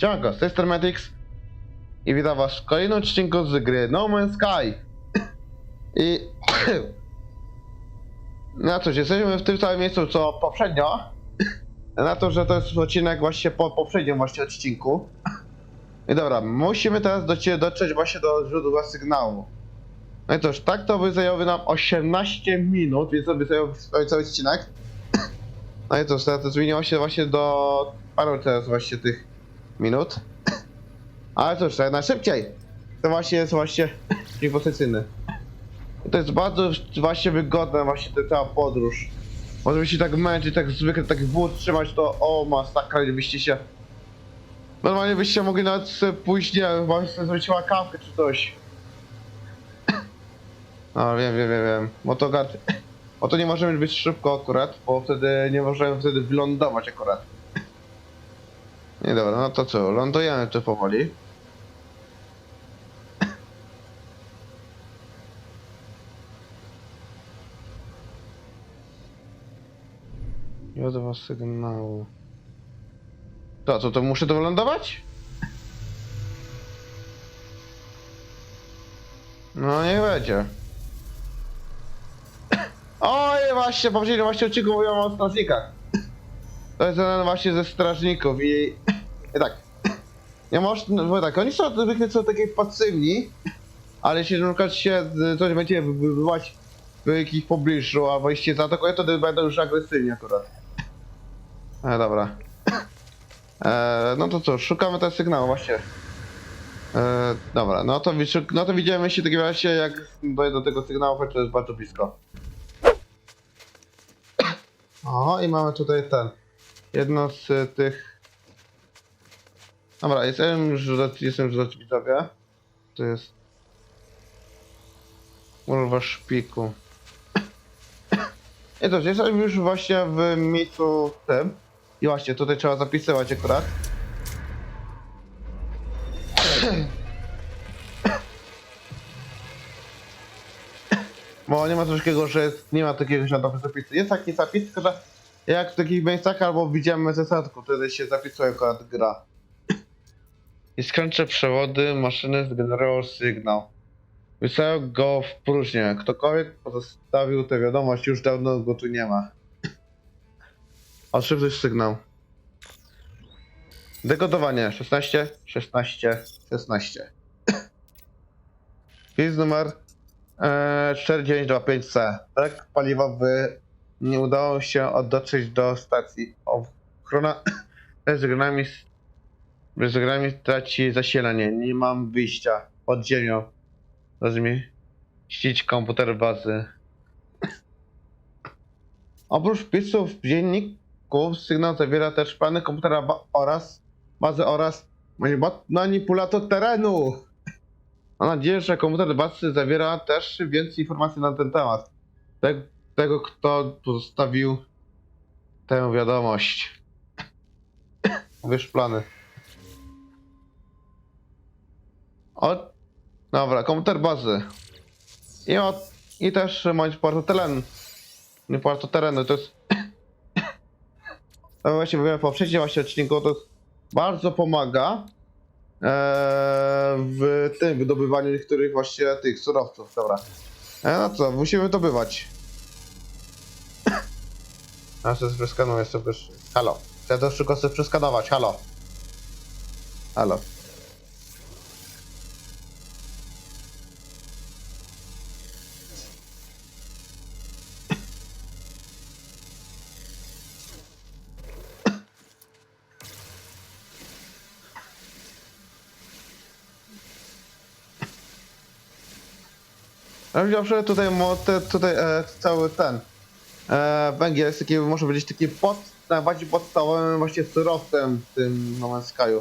Siemanko, z tej strony Matix i witam was w kolejnym odcinku z gry No Man's Sky. I... Na cóż, jesteśmy w tym samym miejscu co poprzednio. Na to, że to jest odcinek właśnie po poprzednim właśnie odcinku. I dobra, musimy teraz docie- dotrzeć właśnie do źródła sygnału. No i cóż, tak to by zajęłoby nam 18 minut, więc to by zajął cały odcinek. No i cóż, teraz to zmieniło się właśnie do paru teraz właśnie tych minut. Ale cóż, to jednak szybciej. To właśnie jest właśnie. I to jest bardzo właśnie wygodne właśnie ta cała podróż. Może byście tak męczyć, tak zwykle tak wód trzymać, to o masakra, gdybyście się... Normalnie byście mogli nawet wiem, właśnie zrobić łakawkę czy coś. No wiem, wiem, wiem, wiem. Motogard... O to nie możemy być szybko akurat, bo wtedy nie możemy wtedy wylądować akurat. Nie dobra, no to co, lądujemy tu powoli. Źródło sygnału. To co, to muszę to wylądować? No niech będzie. Oj, właśnie, poprzednio właśnie odcinku mówiłem o strażnikach. To jest jeden właśnie ze strażników i... I tak. Nie można, bo tak, oni są zwykle są takie pasywni, ale jeśli na przykład się y, coś będzie wybywać w ich pobliżu, albo jeśli zaatakują, to będą już agresywni akurat. E, dobra. E, no to co, szukamy tego sygnału właśnie. E, dobra, no to, no to widzimy się w takim razie, jak dojdę do tego sygnału, choć to jest bardzo blisko. O, i mamy tutaj ten. Jedno z tych. Dobra, jestem już, jestem już do widzowie. To jest. Urwa szpiku. I to, jestem już właśnie w miejscu tym. I właśnie, tutaj trzeba zapisywać akurat. Bo nie ma coś takiego, że jest, nie ma takiego śladu zapisu. Jest taki zapis, jak w takich miejscach albo widziałem ze statku, wtedy się zapisuje akurat gra. I skręczę przewody, maszyny zgenerował sygnał. Wysłał go w próżnię. Ktokolwiek pozostawił tę wiadomość, już dawno go tu nie ma. Otrzymał sygnał. Dekodowanie 16, 16, 16. Wpis numer e, 4925C. Brak paliwa nie udało się dotrzeć do stacji. Ochrona bez grami, bez grami traci zasilanie. Nie mam wyjścia pod ziemią. Rozumiem. Ścić komputer bazy. Oprócz wpisów w dzienniku sygnał zawiera też plany komputera ba- oraz bazy oraz manipulator terenu. Mam nadzieję, że komputer bazy zawiera też więcej informacji na ten temat. Te- tego, kto pozostawił tę wiadomość. Wiesz plany. O, dobra, komputer bazy. I, o, i też manipulator terenu. Manipulator terenu to jest... To właśnie mówiłem w poprzednim właśnie odcinku, to jest bardzo pomaga eee, w tym wydobywaniu niektórych właśnie tych surowców, dobra. E, no co, musimy wydobywać. A sobie przeskanuję sobie. Halo. Chcę to szybko sobie przeskanować, halo. Halo. Widziałem, że tutaj, te, tutaj e, cały ten e, węgiel jest taki, może być taki pod, najbardziej podstawowym właśnie surowcem w tym No Sky'u.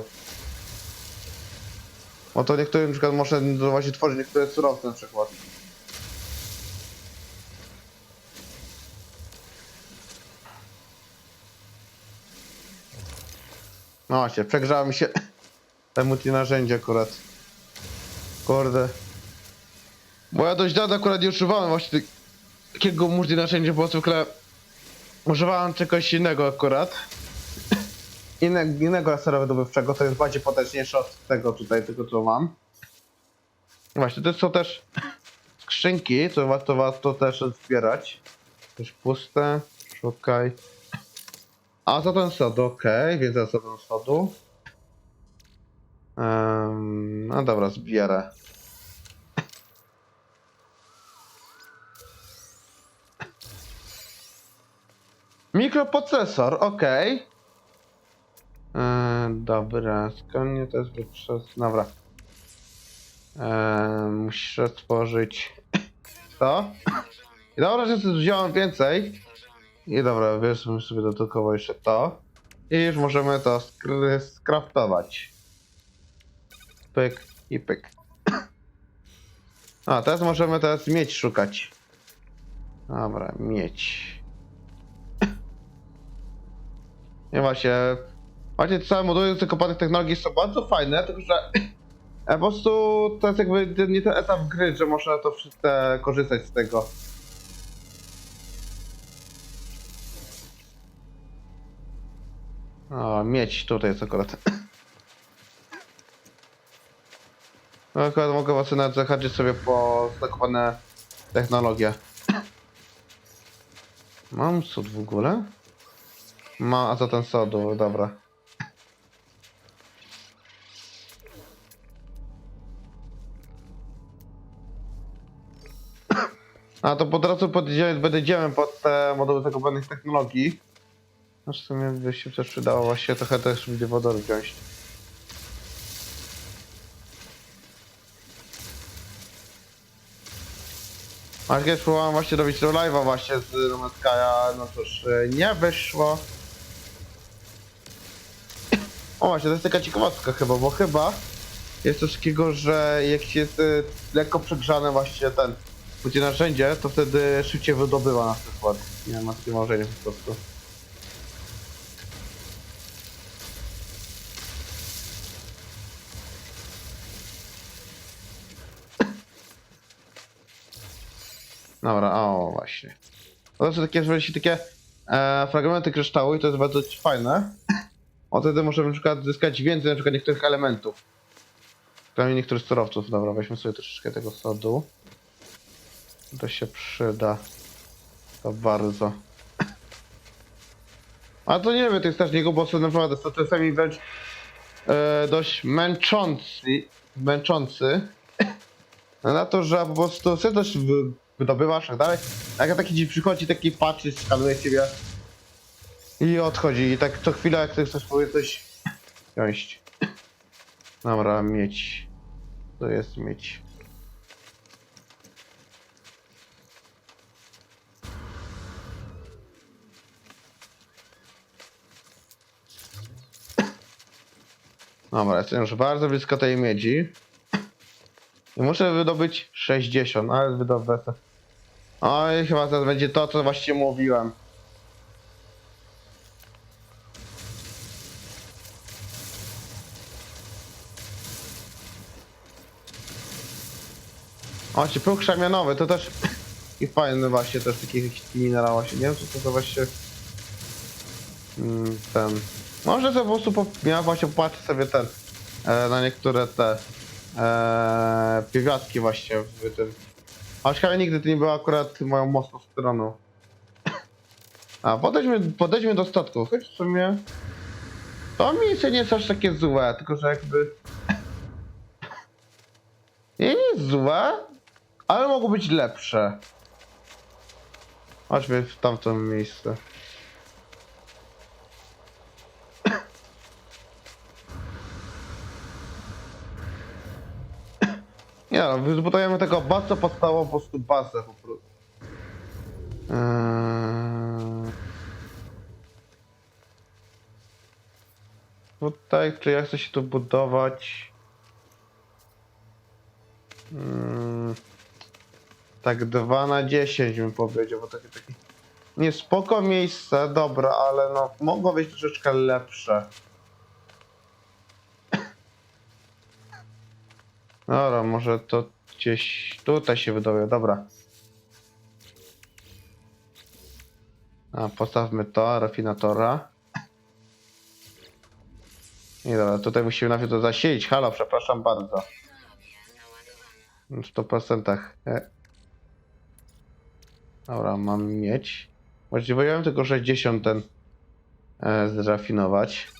Bo to niektórym na przykład może właśnie tworzyć niektóre surowce na przykład. No właśnie, przegrzało mi się te multinarzędzie akurat. Kurde. Bo ja dość dawno akurat nie używałem właśnie tak- takiego multinarzędzia, bo zwykle używałem czegoś innego akurat. inne, innego lasera wydobywczego, to jest bardziej potężniejsze od tego tutaj, tego co mam. Właśnie, to są też skrzynki, co warto, warto też zbierać. Też puste, szukaj. A za ten sodu, okej, więc za ten sodu. Um, no dobra, zbierę. Mikroprocesor, okej. Eee, dobra, skąd nie to jest przez... Dobra. Eee, muszę stworzyć to. I dobra, że wziąłem więcej. I dobra, weźmy sobie dodatkowo jeszcze to. I już możemy to skr- skraftować. Pyk i pyk. A, teraz możemy teraz mieć szukać. Dobra, mieć. Nie właśnie. Właśnie całe moduły zakopanych technologii są bardzo fajne, tylko że po prostu to jest jakby nie ten etap gry, że można to wszystko korzystać z tego. O, mieć tutaj jest akurat. No akurat mogę was nawet zahaczyć sobie po zakopane technologie. Mam cud w ogóle? Ma, a za ten sodu, dobra. A to po drodze podjedziemy, pod te moduły zakopanych technologii. No w sumie by się też przydało właśnie trochę też będzie wodoru wziąć. A kiedyś próbowałem właśnie robić to live'a właśnie z Man's Sky'a, no cóż, e, nie wyszło. O właśnie, to jest taka ciekawostka chyba, bo chyba jest coś takiego, że jak się jest e, lekko przegrzane właśnie ten będzie narzędzie, to wtedy szybciej wydobywa na przykład. Nie wiem, ma takie marzenie po prostu. Dobra, o właśnie. To są takie, że takie e, fragmenty kryształu i to jest bardzo fajne. O wtedy możemy na przykład zyskać więcej na przykład niektórych elementów. Przynajmniej niektórych surowców. Dobra, weźmy sobie troszeczkę tego sodu. To się przyda. To bardzo. A to nie wiem, tych strażników, bo są naprawdę są czasami wręcz e, dość męczący. Męczący. Na to, że po prostu sobie wy- wydobywasz tak dalej. Jak taki ci przychodzi, taki patrzy, skanuje ciebie i odchodzi. I tak co chwilę, jak chcesz powiedzieć coś wziąć. Dobra, mieć. To jest mieć. Dobra, jestem już bardzo blisko tej miedzi. I muszę wydobyć 60, ale wydobyę to. Oj, chyba to będzie to, co właściwie mówiłem. O, ci próg szamianowy, to też i fajny właśnie, też taki jakiś minerał właśnie, nie wiem co to za właśnie mm, ten, może sobie po prostu po, właśnie popatrzę sobie ten, e, na niektóre te e, właśnie w tym, a ciekawe nigdy to nie była akurat moją mocną stroną. A, podejdźmy, podejdźmy do statku, choć w sumie to miejsce nie jest aż takie złe, tylko że jakby nie jest złe, ale mogło być lepsze. Chodźmy w tamto miejsce. Nie no, wybudujemy tego bardzo podstawową po prostu bazę po prostu. Eee... Tutaj, czy ja chcę się tu budować? Mm, tak 2 na 10 bym powiedział, bo takie takie... Nie, spoko miejsce, dobra, ale no, mogło być troszeczkę lepsze. Dobra, może to gdzieś tutaj się wydowie, dobra. A, postawmy to, rafinatora. I dobra, tutaj musimy najpierw to zasilić. Halo, przepraszam bardzo. W 100%. E. Dobra, mam mieć. Właściwie ja mam tylko 60 ten e, zrafinować.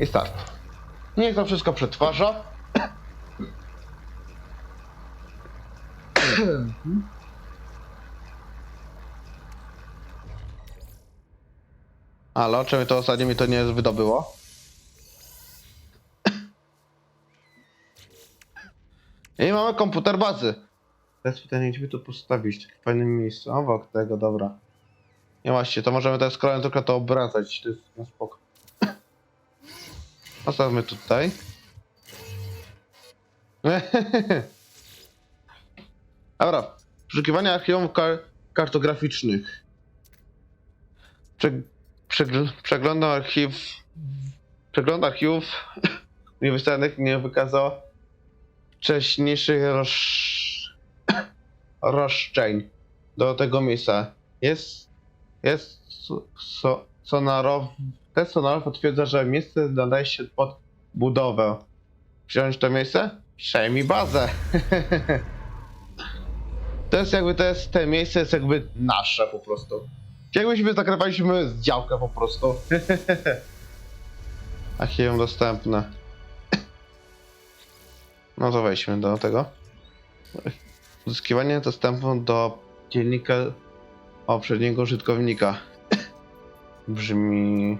I start. Niech to wszystko przetwarza. Ale czemu to ostatnio mi to nie wydobyło? I mamy komputer bazy. Teraz pytanie, gdzie by to postawić? W fajnym miejscu. Obok tego, dobra. Nie właśnie, to możemy teraz scrollem tylko to obracać. To jest no spoko. Postawmy tutaj. Dobra. Poszukiwanie archiwum kar kartograficznych. Prze przegl przeglądam archiw. Przegląd archiwów uniwersytetnych nie wykazał wcześniejszych rosz... roszczeń do tego miejsca. Jest. Jest. So, so, sonarow... Test sonarow potwierdza, że miejsce nadaje się pod budowę. Wziąć to miejsce? Przejmij bazę. to jest jakby to jest te miejsce jest jakby nasze po prostu. Jakbyśmy zakrywaliśmy z działkę po prostu. Archiwum dostępne. No to wejdźmy do tego. Uzyskiwanie dostępu do dziennika poprzedniego użytkownika. Brzmi...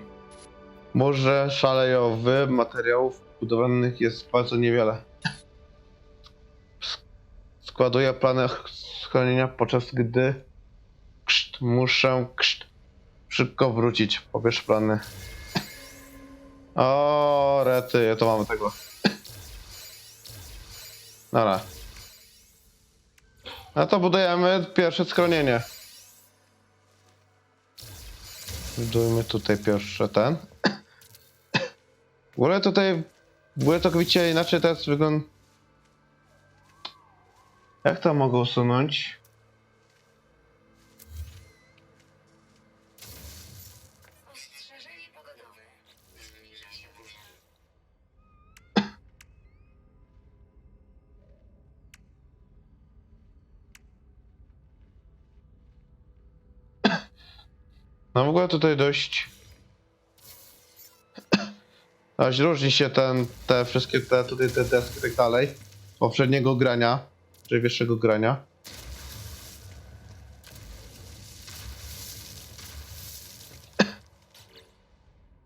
Może szalejowy materiałów budowlanych jest bardzo niewiele. Składuję plany schronienia podczas gdy Kszt, muszę kszt, szybko wrócić. Pobierz plany. O, rety, to mamy tego. Dobra. No to budujemy pierwsze schronienie. Budujmy tutaj pierwsze ten. W ogóle tutaj, w ogóle widzicie inaczej teraz wygląda. Jak to mogę usunąć? No w ogóle tutaj dość. Dość różni się ten, te wszystkie te tutaj te deski i tak dalej. Poprzedniego grania, czy wyższego grania.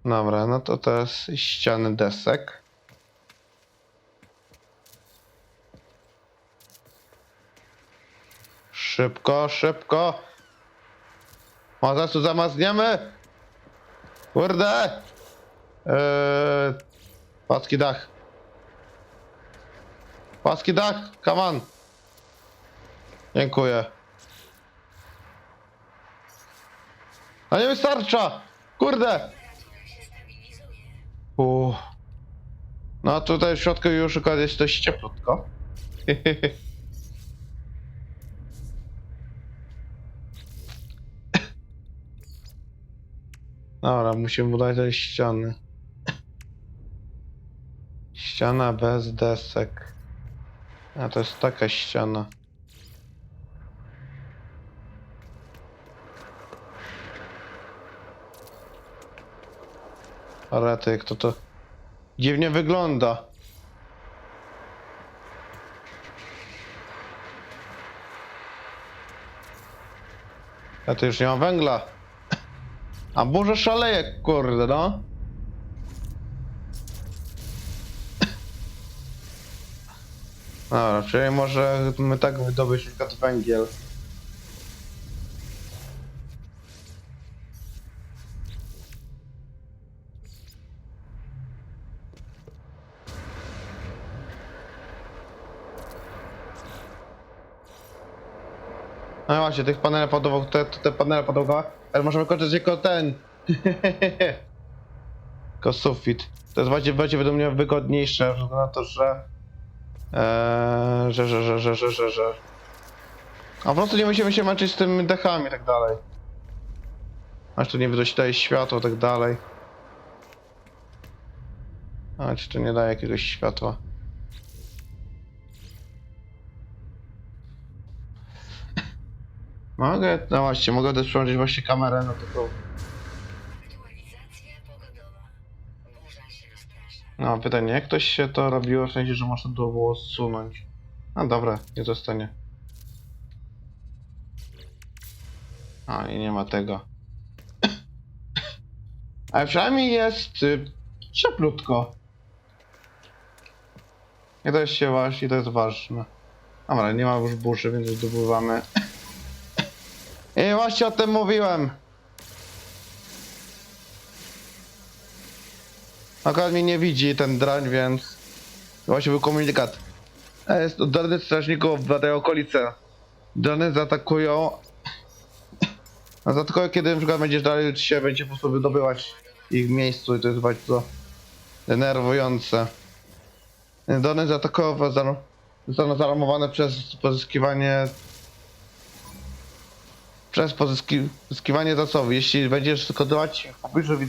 Dobra, no to teraz ściany desek. Szybko, szybko. Może tu zamazniemy? Kurde! Eee, paski dach. Paski dach, come on. Dziękuję. A nie wystarcza! Kurde! Uff. No tutaj w środku już jest dość cieplutko. Dobra, musimy budować te ściany. Ściana bez desek. A to jest taka ściana. Rety, jak to to dziwnie wygląda. Ja to już nie mam węgla. A burza szaleje, kurde, no. Dobra, czyli może my tak wydobyć na przykład węgiel. No właśnie, tych paneli podłogowych, te, te panele podłogowe, ale możemy kończyć jako ten. jako sufit. To jest bardziej, będzie według mnie wygodniejsze, ze na to, że... Eee, że, że, że, że, że, że. A po prostu nie musimy się męczyć z tymi dechami i tak dalej. Aż tu nie wydość tutaj światło i tak dalej. A, czy to nie daje jakiegoś światła? Mogę, no właśnie, mogę też przełączyć właśnie kamerę na się rozprasza. No, pytanie, jak to się to robiło, w sensie, że można to było zsunąć? A, dobra, nie zostanie. A, i nie ma tego. Ale przynajmniej jest y, cieplutko. I to jest się właśnie, to jest ważne. Dobra, nie ma już burzy, więc zdobywamy. I właśnie o tym mówiłem. Akurat mnie nie widzi ten drań, więc właśnie był komunikat. E, Jest drony strażników w tej okolicy. Drony zaatakują. Zaatakują kiedy na przykład będziesz dalej się będzie po prostu wydobywać ich miejscu i to jest bardzo denerwujące. Drony zostaną zaalarmowane przez pozyskiwanie przez pozyski- pozyskiwanie zasobów. Jeśli będziesz kontynuować w pobliżu wid-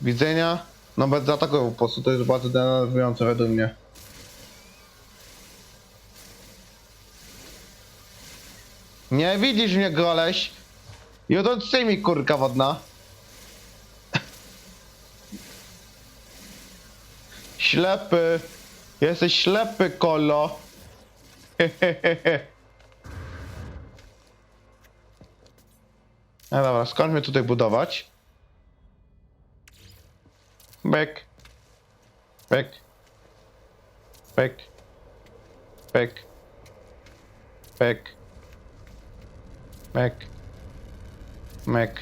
widzenia, no bez zaatakują po prostu, to jest bardzo denerwujące według mnie. Nie widzisz mnie, goleś? Jodący mi kurka wodna. Ślepy. Jesteś ślepy, kolo. Hehehe. No dobra, skończmy tutaj budować. Bek. Bek. Bek. Bek. Bek. Mek. Mek.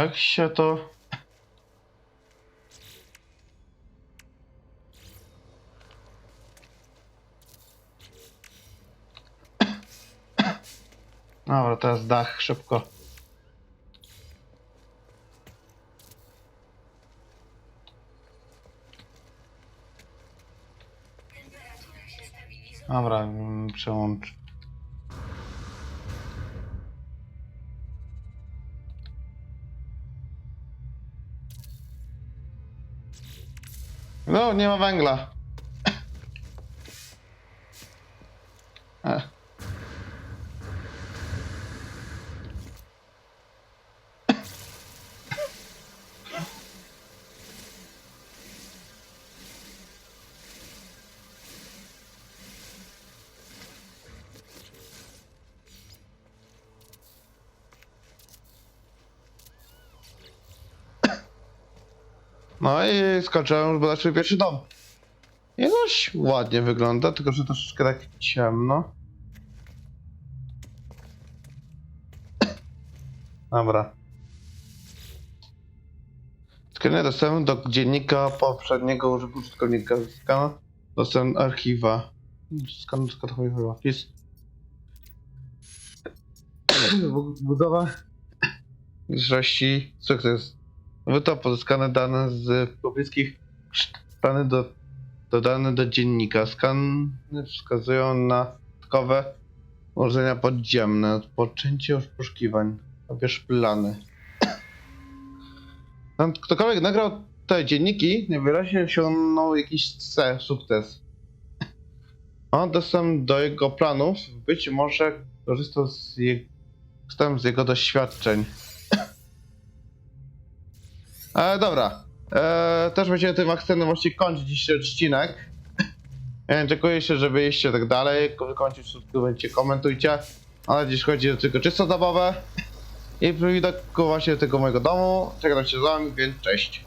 Jak się to... Dobra, teraz dach, szybko. Dobra, mm, przełącz. No, nie ma węgla. No i skończyłem budować swój pierwszy dom. I dość ładnie wygląda, tylko że troszeczkę tak ciemno. Dobra. Skan dostęp do dziennika poprzedniego użytkownika. Dostęp archiwa. Skan dostęp archiwa. Wpis. Budowa. Zresztą sukces. Wyto pozyskane dane z pobliskich stany do, dodane do dziennika. Skany wskazują na dodatkowe urządzenia podziemne. Odpoczęcie poszukiwań. Obierz plany. Ktokolwiek nagrał te dzienniki, najwyraźniej osiągnął jakiś C, sukces. On dostęp do jego planów, być może korzystał z, je, z jego doświadczeń. E, dobra. E, też będziemy tym akcentem właśnie kończyć dzisiejszy odcinek. E, dziękuję się, że byliście tak dalej. Wykończyć subskrybujcie, komentujcie. Ale dziś chodzi o tylko czysto zabawowe. I w widoku właśnie tego mojego domu. Czekam się z wami, więc cześć.